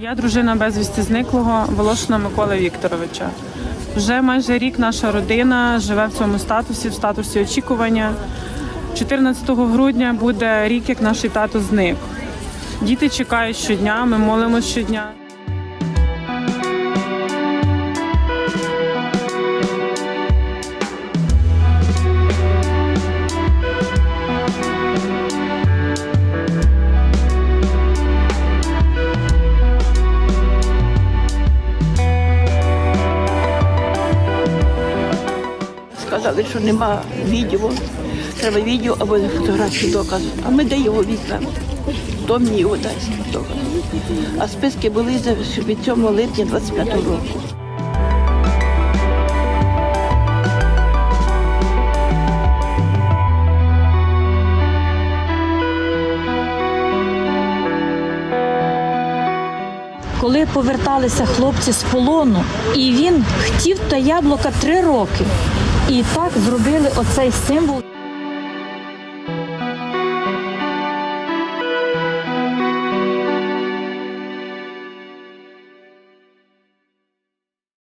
Я дружина безвісті зниклого Волошина Миколи Вікторовича. Вже майже рік наша родина живе в цьому статусі, в статусі очікування. 14 грудня буде рік, як наш тато зник. Діти чекають щодня, ми молимось щодня. Сказали, що нема відео. Треба відео або фотографію доказу. А ми де його візьмемо? Хто мені його дасть доказ? А списки були від 7 липня 25 року. коли поверталися хлопці з полону, і він хотів та яблука три роки. І так зробили оцей символ.